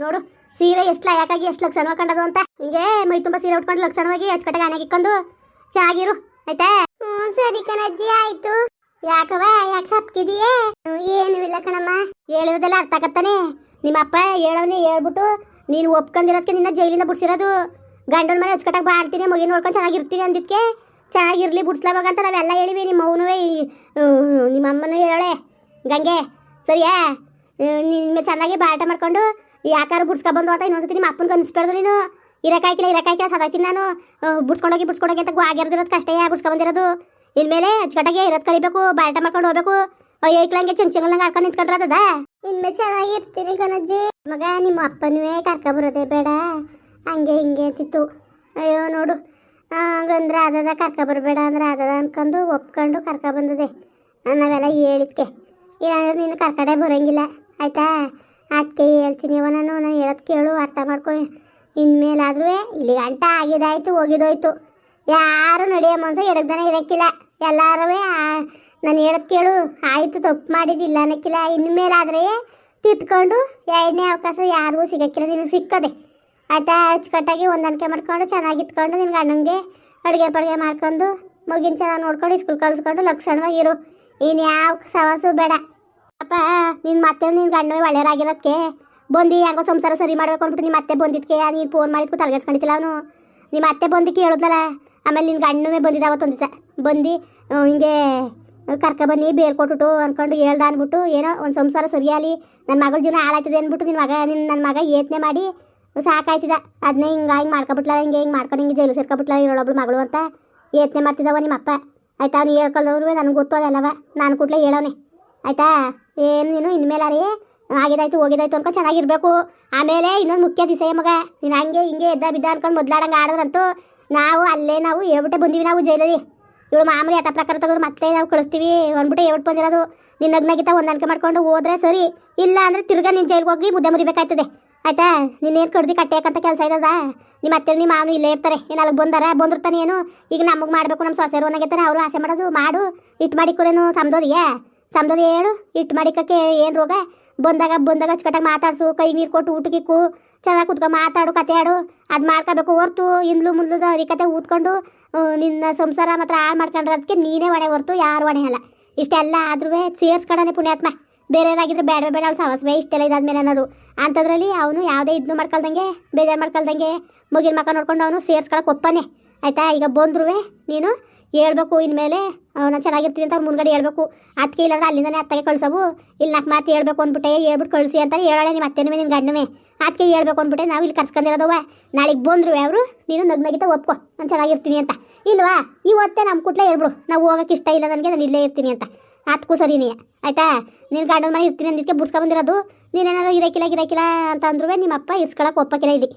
ನೋಡು, ಸೀರೆ ಎಷ್ಟು ಲಾಯಕಾಗಿ ಎಷ್ಟು ಲಕ್ಷಣ ಕಂಡದು ಅಂತ? ಹಿಂಗೆ ಮೈ ತುಂಬ ಸೀರೆ ಉಟ್ಕೊಂಡು ಲಕ್ಷಣವಾಗಿ ಅಚ್ಚಕಟ್ಟಾಗಿ ಆನೆಗೆ ಇಕ್ಕೊಂಡು ಚೆನ್ನಾಗಿರು ಆಯ್ತಾ? ಹ್ಞೂ ಸರಿ ಕಣಜ್ಜಿ, ಆಯ್ತು. ಯಾಕವ ಯಾಕೆ ಸಪ್ಕಿದೀಯೇ? ಏನು ಇಲ್ಲ ಕಣಮ್ಮ. ಹೇಳಿರೋದೆಲ್ಲ ಅರ್ಥ ಆಗತ್ತಾನೆ. ನಿಮ್ಮಪ್ಪ ಹೇಳೋನೇ ಹೇಳ್ಬಿಟ್ಟು, ನೀನು ಒಪ್ಕೊಂಡಿರೋದಕ್ಕೆ ನಿನ್ನ ಜೈಲಿಂದ ಬಿಡ್ಸಿರೋದು. ಗಂಡನ ಮನೆ ಅಚ್ಚಕಟ್ಟಾಗಿ ಬಾಳ್ತೀನಿ ಮಗಿ ನೋಡ್ಕೊಂಡು ಚೆನ್ನಾಗಿರ್ತೀನಿ ಅಂದಿದ್ಕೆ. ಚೆನ್ನಾಗಿರ್ಲಿ ಬಿಡ್ಸ್ಲವಾಗ ಅಂತ ನಾವೆಲ್ಲ ಹೇಳಿವಿ, ನಿಮ್ಮ ಅವನುವೇ ನಿಮ್ಮ ಅಮ್ಮನೂ ಹೇಳೋಳೆ ಗಂಗೆ, ಸರಿಯಾ? ನಿಮ್ಮ ಚೆನ್ನಾಗಿ ಬಾಟ ಮಾಡ್ಕೊಂಡು ಯಾಕಾರ ಬುಡ್ಸ್ಕೊಬಂದು ಅಂತ ಇನ್ನೊಂದ್ಸತಿ ನಿಮ್ಮ ಅಪ್ಪನ ಅನ್ಸ್ಬೇಡ್ದು ನೀನು. ಇರಕಾಯ್ಕಿಲ್ಲ ಇರಕಾಯ್ಕಿಲ್ಲ ಸದಾಯ್ತೀನಿ ನಾನು. ಬುಡ್ಸ್ಕೊಂಡೋಗಿ ಬುಡ್ಸ್ಕೊಂಡೋಗಿ ಅಂತ ಆಗಿರ್ದಿರೋದು ಕಷ್ಟೇ ಬುಡ್ಸ್ಕೊಬಂದಿರೋದು ಇನ್ಮೇಲೆ ಅಚ್ಚುಕಟ್ಟಾಗಿ ಇರೋದು ಕಲಿಬೇಕು ಬಾಟ ಮಾಡ್ಕೊಂಡು ಹೋಗ್ಬೇಕು. ಏಕ್ಲಂಗೆ ಚಂಗ್ ಚಂಗಲ್ನಂಗೆ ಆಡ್ಕೊಂಡು ಅದ ಇನ್ಮೇಲೆ ಚೆನ್ನಾಗಿರ್ತೀನಿ ಕಣಜ್ಜಿ. ಮಗ ನಿಮ್ಮ ಅಪ್ಪನವೇ ಕರ್ಕ ಬರೋದೇ ಬೇಡ. ಹಂಗೆ ಹಿಂಗೆ ಅಂತಿತ್ತು. ಅಯ್ಯೋ ನೋಡು. ಹಂಗಂದ್ರೆ ಅದದ ಕರ್ಕೊಬರ್ಬೇಡ ಅಂದ್ರೆ ಅದದ ಅನ್ಕೊಂಡು ಒಪ್ಕೊಂಡು ಕರ್ಕೊಬಂದದೆ ನಾವೆಲ್ಲ ಹೇಳಿದ್ಕೆ. ಇಲ್ಲಾಂದ್ರೆ ನೀನು ಕರ್ಕಡೆ ಬರೋಂಗಿಲ್ಲ. ಆಯ್ತಾ? ಅದಕ್ಕೆ ಹೇಳ್ತೀನಿ ನಾನು ನಾನು ಹೇಳೋದು ಕೇಳು, ಅರ್ಥ ಮಾಡ್ಕೊ. ಇನ್ಮೇಲಾದ್ರೂ ಇಲ್ಲಿ ಗಂಟ ಆಗಿದಾಯ್ತು, ಹೋಗಿದೋಯ್ತು. ಯಾರು ನಡೆಯೋ ಮನ್ಸ ಎಡಗ್ದಾನೆ ಇರೋಕ್ಕಿಲ್ಲ. ಎಲ್ಲರೂ ನಾನು ಹೇಳೋದು ಕೇಳು, ಆಯಿತು, ತಪ್ಪು ಮಾಡಿದ್ದಿಲ್ಲ ಅನ್ನೋಕ್ಕಿಲ್ಲ. ಇನ್ಮೇಲಾದ್ರೆ ತಿತ್ಕೊಂಡು ಎರಡನೇ ಅವಕಾಶ ಯಾರಿಗೂ ಸಿಗೋಕ್ಕಿಲ್ಲ, ನಿನಗೆ ಸಿಕ್ಕದೆ. ಆಯ್ತಾ, ಅಚ್ಚುಕಟ್ಟಾಗಿ ಹೊಂದಾಣಿಕೆ ಮಾಡ್ಕೊಂಡು, ಚೆನ್ನಾಗಿ ಇಟ್ಕೊಂಡು ನಿನ್ನ ಗಂಡಂಗೆ ಅಡುಗೆ ಪಡುಗೆ ಮಾಡ್ಕೊಂಡು, ಮಗಿನ ಚೆನ್ನಾಗಿ ನೋಡ್ಕೊಂಡು ಸ್ಕೂಲ್ ಕಳಿಸ್ಕೊಂಡು, ಲಕ್ಷಣವಾಗಿರು. ಇನ್ಯಾವ ಯಾವ ಸವಾಸು ಬೇಡ. ಅಪ್ಪ ನಿನ್ನ ಮತ್ತೆ ನಿನ್ನ ಗಂಡ ಒಳ್ಳೆಯರಾಗಿರೋದಕ್ಕೆ ಬಂದಿ ಹೆಂಗೋ ಸಂಸಾರ ಸರಿ ಮಾಡ್ಬೇಕು ಅಂದ್ಬಿಟ್ಟು ನಿಮ್ಮ ಅತ್ತೆ ಬಂದಿದ್ಕೆ? ನೀನು ಫೋನ್ ಮಾಡಿದ್ಕು ತಲೆಗೆಡ್ಸ್ಕೊಂಡಿದ್ದಿಲ್ಲ ಅವನು? ನಿಮ್ಮ ಅತ್ತೆ ಬಂದಿಕ್ಕೆ ಹೇಳೋದಲ್ಲ ಆಮೇಲೆ ನಿನ್ನ ಗಂಡನೇ ಬಂದಿದ್ದ ಅವತ್ತೊಂದು ದಿವಸ ಬಂದು ಹಿಂಗೆ ಕರ್ಕ ಬನ್ನಿ, ಬೇಲ್ ಅಂದ್ಕೊಂಡು ಹೇಳ್ದ ಅಂದ್ಬಿಟ್ಟು, ಏನೋ ಒಂದು ಸಂಸಾರ ಸರಿಯಾಲಿ ನನ್ನ ಮಗಳ ಜೀವನ ಹಾಳಾಯ್ತದೆ ಅಂದ್ಬಿಟ್ಟು ನಿನ್ನ ಮಗ ನಿನ್ನ ನನ್ನ ಮಗ ಯೋಚನೆ ಮಾಡಿ ಸಾಕಾಯ್ತಿದ ಅದನ್ನೇ ಹಿಂಗೆ ಹಿಂಗೆ ಮಾಡ್ಕೊಬಿಟ್ಲ, ಹಿಂಗೆ ಹಿಂಗೆ ಮಾಡ್ಕೊಂಡು ಹಿಂಗೆ ಜೈಲು ಸೇರ್ಕೊಬಿಟ್ಲ ಇರೋಳೊಬ್ಳು ಮಗಳು ಅಂತ ಯೋಚನೆ ಮಾಡ್ತಿದ್ದವ ನಿಮ್ಮ ಅಪ್ಪ ಆಯ್ತಾ, ಅವ್ನು ಹೇಳ್ಕೊಳ್ದವ್ರು, ನನಗೆ ಗೊತ್ತೋದಲ್ಲವ ನಾನು ಕೂಡಲೇ ಹೇಳೋನೆ ಆಯ್ತಾ? ಏನು ನೀನು ಇನ್ಮೇಲೆ ರೀ? ಆಗಿದಾಯ್ತು, ಹೋಗಿದಾಯ್ತು ಅನ್ಕೊಂಡು ಚೆನ್ನಾಗಿರ್ಬೇಕು. ಆಮೇಲೆ ಇನ್ನೊಂದು ಮುಖ್ಯ ದಿವಸ ಮಗ. ನೀನು ಹಂಗೆ ಹಿಂಗೆ ಎದ್ದ ಬಿದ್ದ ಅನ್ಕೊಂಡು ಮೊದ್ಲಾಡಂಗೆ ಆಡಿದ್ರಂತೂ ನಾವು ಅಲ್ಲೇ ನಾವು ಹೇಳ್ಬಿಟ್ಟೆ ಬಂದೀವಿ ನಾವು ಜೈಲಲ್ಲಿ. ಇವಳು ಮಾಮೂಲಿ ಯಥ ಪ್ರಕಾರ ತಗೊಂಡು ಮತ್ತೆ ನಾವು ಕಳಿಸ್ತೀವಿ ಅಂದ್ಬಿಟ್ಟು ಹೇಳ್ಬಿಟ್ಟು ಬಂದಿರೋದು. ನಿನ್ನ ನಗ್ನಗಿತ ಹೊಂದಾಣಿಕೆ ಮಾಡ್ಕೊಂಡು ಹೋದ್ರೆ ಸರಿ. ಇಲ್ಲ ಅಂದರೆ ತಿರ್ಗಾ ನಿನ್ನ ಜೈಲಿಗೆ ಹೋಗಿ ಮುದ್ದೆ ಮುರಿಬೇಕಾಯ್ತದೆ. ಆಯ್ತಾ? ನಿನ್ನೇನು ಕಡ್ದು ಕಟ್ಟೆಯಕ್ಕಂತ ಕೆಲಸ ಇದ್ದದ? ನಿಮ್ಮ ಅತ್ತೆ ನಿಮ್ಮ ಮಾಮೂಲಿ ಇಲ್ಲೇ ಇರ್ತಾರೆ. ಏನು ಅಲ್ಲಿಗೆ ಬಂದಾರ? ಬಂದಿರ್ತಾನೆ ಏನು? ಈಗ ನಮಗೆ ಮಾಡಬೇಕು ನಮ್ಮ ಸೊಸೆರು ಅನ್ನಗತ್ತಾನೆ ಅವರು ಆಸೆ ಮಾಡೋದು ಮಾಡು. ಇಟ್ಟು ಮಾಡಿಕೊರೇನು ಸಮದೋದಿಯಾ ಸಮದೋದಿ ಹೇಳು ಇಟ್ಟು ಮಾಡಿಕಕ್ಕೆ ಏನು ರೋಗ? ಬಂದಾಗ ಬಂದಾಗ ಅಚ್ಚುಕಟ್ಟಾಗಿ ಮಾತಾಡ್ಸು, ಕೈ ನೀರು ಕೊಟ್ಟು ಊಟಕ್ಕಿಕ್ಕು ಚೆನ್ನಾಗಿ ಕುತ್ಕೊಂಡು ಮಾತಾಡು, ಕತೆ ಆಡು. ಅದು ಮಾಡ್ಕೋಬೇಕು ಹೊರ್ತು ಇಂದ್ಲು ಮುಂದ್ಲದ ಹರಿಕತೆ ಊದ್ಕೊಂಡು ನಿನ್ನ ಸಂಸಾರ ಮಾತ್ರ ಹಾಳು ಮಾಡ್ಕೊಂಡ್ರೆ ಅದಕ್ಕೆ ನೀನೇ ಹೊಣೆ ಹೊರ್ತು, ಯಾರು ಹೊಣೆ ಅಲ್ಲ. ಇಷ್ಟೆಲ್ಲ ಆದ್ರೂ ಸೇರ್ಸ್ಕೊಡನೆ ಪುಣ್ಯಾತ್ಮ. ಬೇರೆಯವರಾಗಿದ್ರೆ ಬೇಡ ಬೇಡ ಅವ್ಳು ಸವಸ್ವೇ ಇಷ್ಟೆಲ್ಲ ಇದಾದ್ಮೇಲೆ ಅನ್ನೋದು ಅಂಥದ್ರಲ್ಲಿ ಅವನು ಯಾವುದೇ ಇದನ್ನು ಮಾಡ್ಕೊಳ್ದಂಗೆ, ಬೇಜಾರು ಮಾಡ್ಕೊಳ್ದಂಗೆ, ಮುಗಿನ ಮಕ್ಕ ನೋಡ್ಕೊಂಡು ಅವನು ಸೇರ್ಸ್ಕೊಳಕ್ಕೆ ಒಪ್ಪನೆ. ಆಯಿತಾ? ಈಗ ಬಂದ್ರೂ ನೀನು ಹೇಳ್ಬೇಕು ಇನ್ಮೇಲೆ ನಾನು ಚೆನ್ನಾಗಿರ್ತೀನಿ ಅಂತ ಮುಂದ್ಗಡೆ ಹೇಳ್ಬೇಕು. ಅದಕ್ಕೆ ಇಲ್ಲಾಂದ್ರೆ ಅಲ್ಲಿಂದನೇ ಅತ್ತಗೆ ಕಳ್ಸೋವು ಇಲ್ಲಿ ನಾಲ್ಕು ಮಾತು ಹೇಳ್ಬೇಕು ಅಂದ್ಬಿಟ್ಟೆ ಹೇಳ್ಬಿಟ್ಟು ಕಳಿಸಿ ಅಂತ ಹೇಳೋಣ ನಿಮ್ಮ ಅತ್ತೆನೂ ನಿನ್ನ ಗಂಡನೇ. ಅದಕ್ಕೆ ಹೇಳ್ಬೇಕು ಅಂದ್ಬಿಟ್ಟೆ ನಾವು ಇಲ್ಲಿ ಕರ್ಸ್ಕೊಂಡಿರೋದವ ನಾಳೆಗೆ ಬಂದ್ರು ಅವರು ನೀನು ನಗ್ನಗಿತ ಒಪ್ಕೊ, ನಾನು ಚೆನ್ನಾಗಿರ್ತೀನಿ ಅಂತ. ಇಲ್ವಾ? ಇವತ್ತೇ ನಮ್ಮ ಕುಟ್ಲೆ ಹೇಳ್ಬಿಡು, ನಾವು ಹೋಗೋಕೆ ಇಷ್ಟ ಇಲ್ಲ ನನಗೆ, ನಾನು ಇಲ್ಲೇ ಇರ್ತೀನಿ ಅಂತ. ಅದಕ್ಕೂ ಸರಿನೇ ಆಯಿತಾ? ನಿನ್ನ ಗಂಡನ ಮನೆ ಇರ್ತೀನಿ ಅಂದಿದ್ದಕ್ಕೆ ಬಿಡ್ಸ್ಕೊಂಬಂದಿರೋದು ನೀನೇನಾದ್ರು ಇರಕ್ಕಿಲ್ಲ ಗಿರಕ್ಕಿಲ್ಲ ಅಂತ ಅಂದ್ರೂ ನಿಮ್ಮ ಅಪ್ಪ ಇರ್ಸ್ಕೊಳಕ್ಕೆ ಒಪ್ಪಕ್ಕಿಲ್ಲ ಇಲ್ಲಿ.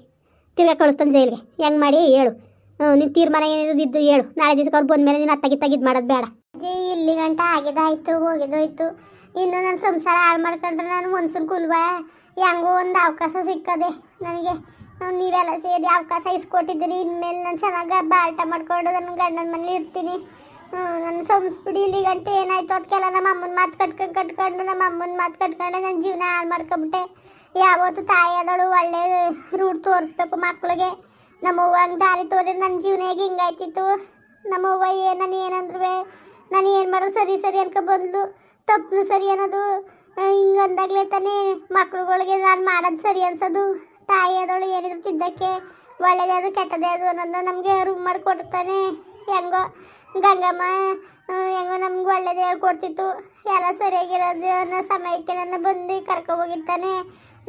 ತಿರ್ಗಾ ಕಳಿಸ್ತಾನೆ ಜೈಲಿಗೆ. ಹೆಂಗೆ ಮಾಡಿ ಹೇಳು. ನಿನ್ನ ತೀರ್ಮಾನ ಏನಿದ್ದು ಹೇಳು. ನಾಳೆ ದಿವಸ ಅವ್ರು ಬಂದ್ಮೇಲೆ ನೀನು ಅತ್ತಗಿ ತೆಗೆದು ಮಾಡೋದು ಬೇಡ. ಅಜ್ಜಿ, ಇಲ್ಲಿ ಗಂಟ ಆಗಿದಾಯ್ತು ಹೋಗಿದೋಯ್ತು ಇನ್ನು ನನ್ನ ಸಂಸಾರ ಹಾಳು ಮಾಡ್ಕೊಂಡ್ರೆ ನಾನು ಮನ್ಸೂನ್ ಕುಲ್ವಾ ಹೆಂಗೋ ಒಂದು ಅವಕಾಶ ಸಿಕ್ಕದೆ ನನಗೆ. ನೀವೆಲ್ಲ ಸೇರಿ ಅವಕಾಶ ಇಸ್ಕೊಟ್ಟಿದ್ದೀರಿ. ಇನ್ಮೇಲೆ ನಾನು ಚೆನ್ನಾಗಿ ಬಾಳ್ಟ ಮಾಡ್ಕೊಂಡು ನನ್ನ ಗಂಡನ ಮನೇಲಿ ಇರ್ತೀನಿ. ನನ್ನ ಸಂಸ್ಬಿಡಿ ಇಲ್ಲಿ ಗಂಟೆ ಏನಾಯ್ತು? ಅದಕ್ಕೆಲ್ಲ ನಮ್ಮ ಅಮ್ಮನ ಮಾತು ಕಟ್ಕೊಂಡು ಕಟ್ಕೊಂಡು, ನಮ್ಮ ಅಮ್ಮನ ಮಾತು ಕಟ್ಕೊಂಡು ನನ್ನ ಜೀವನ ಹಾಳು ಮಾಡ್ಕೊಂಬಿಟ್ಟೆ. ಯಾವತ್ತು ತಾಯಿ ಅದಳು ಒಳ್ಳೆ ರೂಟ್ ತೋರಿಸ್ಬೇಕು ಮಕ್ಳಿಗೆ. ನಮ್ಮವ್ವ ಹಂಗೆ ದಾರಿ ತೋರಿ ನನ್ನ ಜೀವನ ಹೇಗೆ ಹಿಂಗಾಯ್ತಿತ್ತು ನಮ್ಮವ್ವ ಏ, ನಾನು ಏನಂದ್ರೂ ನಾನು ಏನು ಮಾಡೋದು ಸರಿ ಸರಿ ಅನ್ಕೊ ಬಂದ್ಲು. ತಪ್ಪು ಸರಿ ಅನ್ನೋದು ಹಿಂಗೆ ಅಂದಾಗಲೇ ತಾನೇ ಮಕ್ಳುಗಳಿಗೆ ನಾನು ಮಾಡೋದು ಸರಿ ಅನ್ಸೋದು. ತಾಯಿ ಅದಳು ಏನಿದ್ರು ತಿದ್ದಕ್ಕೆ ಒಳ್ಳೇದೇ ಅದು, ಕೆಟ್ಟದೇ ಅದು ಅನ್ನೋದು ನಮಗೆ ರೂಮ್ ಮಾಡಿ ಕೊಡ್ತಾನೆ. ಹೆಂಗೋ ಗಂಗಮ್ಮ ಹೆಂಗೋ ನಮ್ಗೆ ಒಳ್ಳೇದು ಹೇಳ್ಕೊಡ್ತಿತ್ತು. ಎಲ್ಲ ಸರಿಯಾಗಿರೋದು ಅನ್ನೋ ಸಮಯಕ್ಕೆ ನನ್ನ ಬಂದು ಕರ್ಕೊಬೋಗಿರ್ತಾನೆ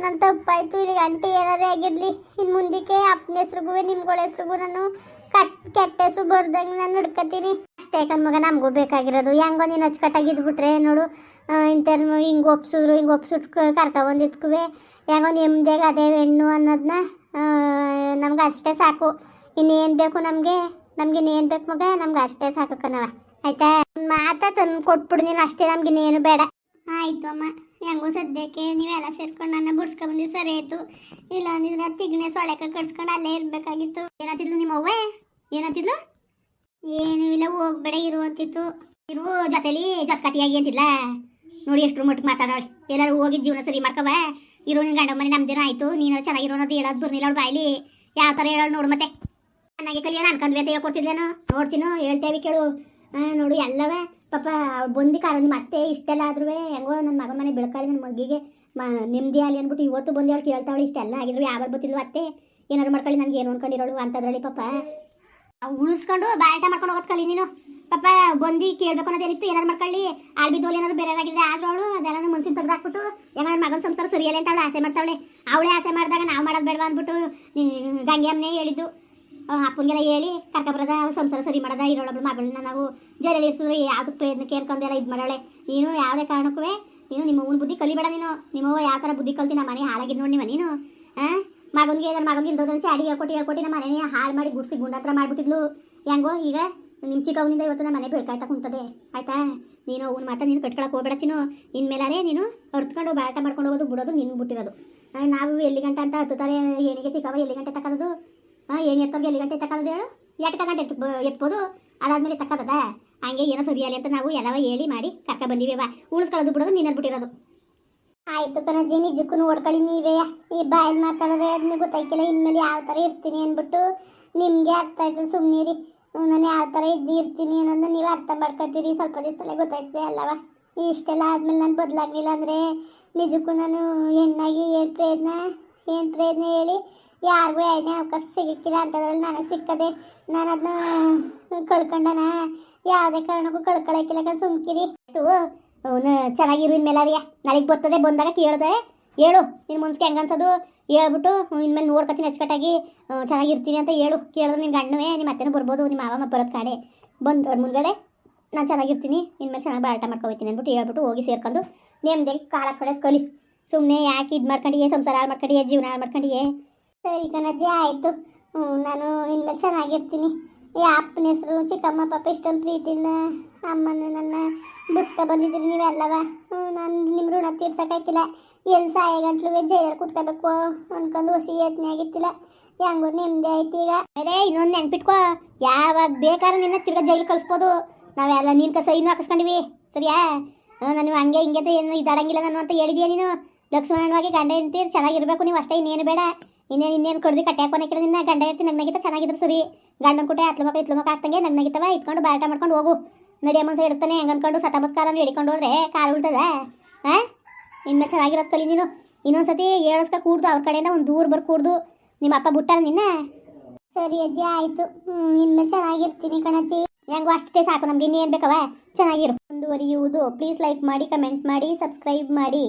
ನನ್ನ ತಪ್ಪಾಯ್ತು, ಇಲ್ಲಿ ಗಂಟೆ ಏನಾರೇ ಆಗಿರಲಿ. ಇನ್ನು ಮುಂದಕ್ಕೆ ಅಪ್ಪನ ಹೆಸ್ರಿಗೂ ನಿಮ್ಗಳ ಹೆಸ್ರಿಗೂ ನಾನು ಕಟ್, ಕೆಟ್ಟ ಹೆಸ್ರು ಬರ್ದಂಗೆ ನಾನು ಹಿಡ್ಕತೀನಿ. ಅಷ್ಟೇ ಕಣ್ಮಗ ನಮಗೂ ಬೇಕಾಗಿರೋದು. ಹೆಂಗೋ ನೀನು ಅಚ್ಚುಕಟ್ಟಾಗಿ ಇದ್ಬಿಟ್ರೆ ನೋಡು ಇಂಥರ್ ಹಿಂಗೆ ಒಪ್ಸಿದ್ರು, ಹಿಂಗೆ ಒಪ್ಸಿಟ್ಟು ಕರ್ಕೊಬಂದಿತ್ಕುವೆ ಹೆಂಗೋ ನಿಮ್ದೇಗ ಅದೇ ಹೆಣ್ಣು ಅನ್ನೋದನ್ನ ನಮ್ಗೆ ಅಷ್ಟೇ ಸಾಕು. ಇನ್ನೇನು ಬೇಕು ನಮಗೆ? ನಮ್ಗೆ ಇನ್ನೇನು ಬೇಕು ಮಗ? ನಮ್ಗೆ ಅಷ್ಟೇ ಸಾಕು ಕಣವ ಆಯ್ತಾ? ಮಾತಾ ತಂದು ಕೊಟ್ಬಿಡು ನೀನು, ಅಷ್ಟೇ ನಮ್ಗೆ ಇನ್ನೇನು ಬೇಡ. ಆಯಿತು ಅಮ್ಮ. ಹೆಂಗೋ ಸದ್ಯಕ್ಕೆ ನೀವೆಲ್ಲ ಸೇರ್ಕೊಂಡು ನನ್ನ ಬಿಡ್ಸ್ಕೊಂಬಂದು ಸರಿ ಆಯ್ತು. ಇಲ್ಲ ಅಂದಿದ್ರೆ ತಿಗ್ನೆ ಸೊಳೆಕ ಕಟ್ಸ್ಕೊಂಡು ಅಲ್ಲೇ ಇರಬೇಕಾಗಿತ್ತು. ಏನಂತಿದ್ಲು ನಿಮ್ಮ ಅವ್ವ? ಏನಂತಿದ್ಲು? ಏನೂ ಇಲ್ಲ, ಹೋಗ್ಬೇಡ ಇರು ಅಂತಿತ್ತು. ಇರು ಜೊತೆಲಿ ಜೊತ್ಕತಿಯಾಗಿ ಅಂತಿಲ್ಲ ನೋಡಿ ಎಷ್ಟು ಮಟ್ಟಿಗೆ ಮಾತಾಡೋಳಿ ಎಲ್ಲರೂ ಹೋಗಿ ಜೀವನ ಸರಿ ಮಾಡ್ಕವ ಇರೋ ನಿನ್ನ ಗಂಡ ಮನೆ ನಮ್ದಿನ ಆಯ್ತು. ನೀನು ಚೆನ್ನಾಗಿರೋ ಅನ್ನೋದು ಹೇಳೋದು ಬರ್ನಿಲ್ಲ ಅವ್ಳು ಬಾಯ್ಲಿ ಯಾವ ಥರ ಹೇಳೋಳು ನೋಡು ಮತ್ತೆ. ನನಗೆ ಕಲಿಯೋಣ ಅನ್ಕೊಂಡ್ವಿ ಅಂತ ಹೇಳ್ಕೊಡ್ತಿದ್ಲೇನು? ನೋಡ್ತೀನೋ? ಹೇಳ್ತೇವೆ ಕೇಳು. ನೋಡು, ಎಲ್ಲವೇ. ಪಾಪ, ಬಂದಿ ಕಾರಣಿ ಮತ್ತೆ ಇಷ್ಟೆಲ್ಲ ಆದ್ರೂ ಹೆಂಗೋ ನನ್ನ ಮಗನ ಮನೆ ಬೆಳಕಾಲಿ ನನ್ನ ಮಗಿಗೆ ಮ ನೆಮ್ಮದಿ ಅಲ್ಲಿ ಅಂದ್ಬಿಟ್ಟು ಇವತ್ತು ಬಂದು ಅವ್ಳು ಕೇಳ್ತಾವಳು, ಇಷ್ಟೆಲ್ಲ ಆಗಿದ್ರು ಯಾವಾಗ ಗೊತ್ತಿಲ್ವ ಅತ್ತೆ. ಏನಾರು ಮಾಡ್ಕೊಳ್ಳಿ, ನನಗೆ ಏನು ಅನ್ಕೊಂಡಿರೋಳು ಅಂತದ್ರಲ್ಲಿ ಪಾಪ. ಉಳಿಸ್ಕೊಂಡು ಬಾಯ್ಟ ಮಾಡ್ಕೊಂಡು ಹೋಗೋದು ನೀನು. ಪಾಪ, ಬಂದು ಕೇಳ್ಬೇಕು ಅನ್ನೋದೇನಿತ್ತು ಏನಾರು ಮಾಡ್ಕೊಳ್ಳಿ. ಅಲ್ಲಿ ಏನಾದ್ರು ಬೇರೆ ಆಗಿದ್ರೆ ಆದ್ರೂ ಅವಳು ಅದೆಲ್ಲ ಮನ್ಸಿನ ತೆಗೆದು ಹಾಕ್ಬಿಟ್ಟು ಹೆಂಗ ಮಗನ ಸಂಸಾರ ಸರಿಯಲ್ಲ ಅಂತ ಅವಳು ಆಸೆ ಮಾಡ್ತಾವಳೆ. ಅವಳೇ ಆಸೆ ಮಾಡಿದಾಗ ನಾವು ಮಾಡೋದು ಬೇಡವಾ ಅಂದ್ಬಿಟ್ಟು ಗಂಗೆ ಅಮ್ಮನೇ ಹೇಳಿದ್ದು. ಅಪ್ಪನಿಗೆಲ್ಲ ಹೇಳಿ, ಕರ್ಕೊಬರದ ಅವ್ಳು ಸಂಸಾರ ಸರಿ ಮಾಡದ ಇರೋಳೊಬ್ಳು ಮಗಳನ್ನ ನಾವು ಜೈಲಲ್ಲಿ ಇರಿಸಿದ್ರೆ ಯಾವುದಕ್ಕೆ ಪ್ರಯತ್ನ ಕೇರ್ಕೊಂಡೆಲ್ಲ ಇದು ಮಾಡೋಳೆ ನೀನು ಯಾವುದೇ ಕಾರಣಕ್ಕೂ ನೀನು ನಿಮ್ಮ ಅವ್ನ ಬುದ್ಧಿ ಕಲಿಬೇಡ ನೀನು. ನಿಮ್ಮವ್ವ ಯಾವ ಥರ ಬುದ್ಧಿ ಕಲ್ತಿ ನಮ್ಮ ಮನೆ ಹಾಳಾಗಿದ್ದು ನೋಡಿ ನೀನು. ಹಾಂ ಮಗನಿಗೆ ನನ್ನ ಮಗನಿಗೆ ಇಲ್ದೋದ್ರೆ ಚಾಡಿ ಹೇಳ್ಕೊಟ್ಟು ಹೇಳ್ಕೊಟ್ಟು ನಮ್ಮ ಮನೆನೇ ಹಾಳು ಮಾಡಿ ಗುಡ್ಸಿ ಗುಂಡ ಹತ್ರ ಮಾಡಿಬಿಟ್ಟಿದ್ಲು. ಹೆಂಗೋ, ಈಗ ನಿಮ್ಮ ಚಿಕ್ಕವನಿಂದ ಇವತ್ತು ನಮ್ಮ ಮನೆ ಬೆಳ್ಕಾಯ್ತಾ ಕುಂತದೆ. ಆಯ್ತಾ? ನೀನು ಅವ್ನ ಮಾತ್ರ ನೀನು ಕಟ್ಕೊಳಕ್ಕೆ ಹೋಗ್ಬೇಡ ಚಿನ್ನು. ಇನ್ಮೇಲಾರೆ ನೀನು ಅರ್ತ್ಕೊಂಡು ಬಾಟ ಮಾಡ್ಕೊಂಡು ಹೋಗೋದು, ಬಿಡೋದು ನಿನ್ನ ಬಿಟ್ಟಿರೋದು. ನಾವು ಎಲ್ಲಿ ಗಂಟೆ ಅಂತ ಹತ್ತುತ್ತಾರೆ, ಏಣಿಗೆ ತಿಕ್ಕವ ಎಲ್ಲಿ ಗಂಟೆ ತಕ್ಕದು ಹಾಂ ಏಣಿ ಎತ್ತೋರ್ಗೆ ಎಲ್ಲಿ ಗಂಟೆ ತಕ್ಕದು ಹೇಳು? ಎಟ್ಕ ಗಂಟೆ ಎತ್ ಎತ್ಬೋದು? ಅದಾದ್ಮೇಲೆ ತಕ್ಕದ ಹಂಗೆ ಏನೋ ಸರಿಯಾಲಿ ಅಂತ ನಾವು ಎಲ್ಲವ ಹೇಳಿ ಮಾಡಿ ಕರ್ಕ ಬಂದೀವಿ ಬಾ ಉಳಿಸ್ಕೊಳ್ಳೋದು ಬಿಡೋದು ನಿನ್ನ ಬಿಟ್ಟಿರೋದು. ಆಯ್ತು ಕಣಜ್ಜಿ, ನಿಜಕ್ಕೂ ಓಡ್ಕೊಳ್ಳಿ ನೀವೇ. ಈ ಬಾಯಲ್ಲಿ ಮಾತಾಡಿದ್ರೆ ಅದನ್ನ ಗೊತ್ತಾಯ್ಕಿಲ್ಲ. ಇನ್ಮೇಲೆ ಯಾವ ಥರ ಇರ್ತೀನಿ ಅಂದ್ಬಿಟ್ಟು ನಿಮಗೆ ಅರ್ಥ ಆಯ್ತು ಸುಮ್ಮನಿರಿ ನಾನು ಯಾವ ಥರ ಇದ್ದಿರ್ತೀನಿ ಅನ್ನೋದನ್ನ ನೀವು ಅರ್ಥ ಮಾಡ್ಕೊತೀರಿ. ಸ್ವಲ್ಪ ದಿವಸದಲ್ಲೇ ಗೊತ್ತಾಯ್ತದೆ ಅಲ್ಲವ. ಇಷ್ಟೆಲ್ಲ ಆದಮೇಲೆ ನಾನು ಬದಲಾಗಲಿಲ್ಲ ಅಂದರೆ ನಿಜಕ್ಕೂ ನಾನು ಹೆಣ್ಣಾಗಿ ಏನು ಪ್ರಯತ್ನ ಏನು ಪ್ರಯತ್ನ ಹೇಳಿ ಯಾರಿಗೂ ಎರಡನೇ ಅವಕಾಶ ಸಿಗಕ್ಕಿಲ್ಲ ಅಂತದ್ರಲ್ಲಿ ನನಗೆ ಸಿಕ್ಕದೆ. ನಾನು ಅದನ್ನ ಕಳ್ಕೊಂಡನ. ಯಾವುದೇ ಕಾರಣಕ್ಕೂ ಕಳ್ಕೊಳಕ್ಕಿಲ್ಲ ಸುಮ್ಕಿರಿ. ಅವನು ಚೆನ್ನಾಗಿರು ಇನ್ಮೇಲೆ ಅರಿಯ ನಾಳೆಗೆ ಬರ್ತದೆ, ಬಂದಾಗ ಕೇಳಿದೆ. ಹೇಳು ನಿನ್ನ ಮುನ್ಸ್ಕೆ ಹೆಂಗೆ ಅನ್ಸೋದು? ಹೇಳ್ಬಿಟ್ಟು ಇನ್ಮೇಲೆ ನೋಡ್ಕೊತೀನಿ ಅಚ್ಚುಕಟ್ಟಾಗಿ. ಚೆನ್ನಾಗಿರ್ತೀನಿ ಅಂತ ಹೇಳು. ಕೇಳಿದ್ರೆ ನಿನ್ನ ಗಂಡವೇ ನಿಮ್ಮ ಅತ್ತೆನೂ ಬರ್ಬೋದು ನಿಮ್ಮ ಮಾವ ಬರೋದು ಕಾಡೆ. ಬಂದು, ಅವ್ರ ಮುಂದ್ಗಡೆ. ನಾನು ಚೆನ್ನಾಗಿರ್ತೀನಿ. ಇನ್ಮೇಲೆ ಚೆನ್ನಾಗಿ ಬಾಳಟ ಮಾಡ್ಕೊಬೋತೀನಿ ಅಂದ್ಬಿಟ್ಟು ಹೇಳ್ಬಿಟ್ಟು ಹೋಗಿ ಸೇರ್ಕೊಂಡು ನೆಮ್ಮದಿಯಾಗಿ ಕಾಲ ಕಡೆ ಕಲಿ. ಸುಮ್ಮನೆ ಯಾಕೆ ಇದು ಮಾಡ್ಕೊಂಡಿಯೇ, ಸಂಸಾರ ಹಾಳು ಮಾಡ್ಕೊಂಡಿಯೇ, ಜೀವನ ಹಾಳು ಮಾಡ್ಕೊಂಡಿಯೇ? ಸರಿ ಕಣಜ್ಜಿ ಆಯಿತು. ನಾನು ಇನ್ಮೇಲೆ ಚೆನ್ನಾಗಿರ್ತೀನಿ. ಈ ಅಪ್ಪನ ಹೆಸರು, ಚಿಕ್ಕಮ್ಮ, ಪಾಪ ಇಷ್ಟೊಂದು ಪ್ರೀತಿಯಿಂದ ಅಮ್ಮನ ನನ್ನ ಬಿಡ್ಸ್ಕೊ ಬಂದಿದ್ದೀರಿ ನೀವೆಲ್ಲವ? ನಾನು ನಿಮ್ಮ ಋಣ ತೀರ್ಸೋಕ್ಕಾಗಿಲ್ಲ ಎಲ್ಲಿ ಸಾಯ ಗಂಟ್ಲು ಜೈಲಲ್ಲಿ ಕೂತ್ಕೋಬೇಕು ಅನ್ಕೊಂಡು ಹೊಸಿ ಯತ್ನೆ ಆಗಿತ್ತಿಲ್ಲ. ಹೆಂಗೋ ನೆಮ್ಮದಿ ಆಯ್ತು ಈಗ. ಅದೇ, ಇನ್ನೊಂದು ನೆನ್ಪಿಟ್ಕೋ. ಯಾವಾಗ ಬೇಕಾದ್ರೆ ನಿನ್ನ ತಿರ್ಗ ಜೈಲು ಕಳಿಸ್ಬೋದು. ನಾವೆಲ್ಲ ನೀನು ಕಸ ಇನ್ನೂ ಹಾಕಿಸ್ಕೊಂಡಿವಿ. ಸರಿಯಾ? ನಾನು ಹಂಗೆ ಹಿಂಗೆ ಏನು ಇದಾಡಂಗಿಲ್ಲ ನಾನು ಅಂತ ಹೇಳಿದೀಯ ನೀನು? ಲಕ್ಷ್ಮಣವಾಗಿ ಗಂಡ ಹೆಂಡ್ತೀರಿ ಚೆನ್ನಾಗಿರ್ಬೇಕು ನೀವು ಅಷ್ಟೇ, ಇನ್ನೇನು ಬೇಡ. ಇನ್ನೇನು ಇನ್ನೇನು ಕೊಡ್ದು? ಕಟ್ಟೆ ಹಾಕೋನಕ್ಕಿಲ್ಲ ನಿನ್ನ ಗಂಡ ಇರ್ತಿ ನಗ್ನಗಿತ ಚೆನ್ನಾಗಿದ್ರು ಸರಿ. ಗಂಡನ ಕುಟೆ ಹತ್ಲ ಮಕ್ಕ ಇತ್ಲ ಮಕ್ಕ ಆಗ್ತಂಗೆ ನಗ್ನಗಿತವ ಇಟ್ಕೊಂಡು ಬಾಟ ಮಾಡ್ಕೊಂಡು ಹೋಗು. ನಡಿ ಅಮ್ಮನ ಇಡ್ತಾನೆ ಹೆಂಗೆ ಅನ್ಕೊಂಡು ಸತಬತ್ ಕಾಲನ್ನು ಹಿಡ್ಕೊಂಡು ಹೋದ್ರೆ ಕಾಲು ಉಳ್ತದ? ಹಾಂ ಇನ್ಮೇಲೆ ಚೆನ್ನಾಗಿರೋದು ಕಲಿ ನೀನು. ಇನ್ನೊಂದ್ಸತಿ ಏಳಸ್ಕ ಕೂಡ್ದು, ಅವ್ರ ಕಡೆಯಿಂದ ಒಂದು ದೂರ ಬರ್ ಕೂಡ್ದು. ನಿಮ್ಮ ಅಪ್ಪ ಬಿಟ್ಟಾರ ನಿನ್ನ? ಸರಿ ಅಜ್ಜಿ, ಆಯಿತು. ಇನ್ಮೇಲೆ ಚೆನ್ನಾಗಿರ್ತೀನಿ ಕಣಜ್ಜಿ. ಹೆಂಗೋ ಅಷ್ಟೇ ಸಾಕು, ನಮ್ಗೆ ಇನ್ನೇನು ಬೇಕವ? ಚೆನ್ನಾಗಿರು. ಮುಂದುವರಿಯುವುದು. ಪ್ಲೀಸ್ ಲೈಕ್ ಮಾಡಿ, ಕಮೆಂಟ್ ಮಾಡಿ, ಸಬ್ಸ್ಕ್ರೈಬ್ ಮಾಡಿ.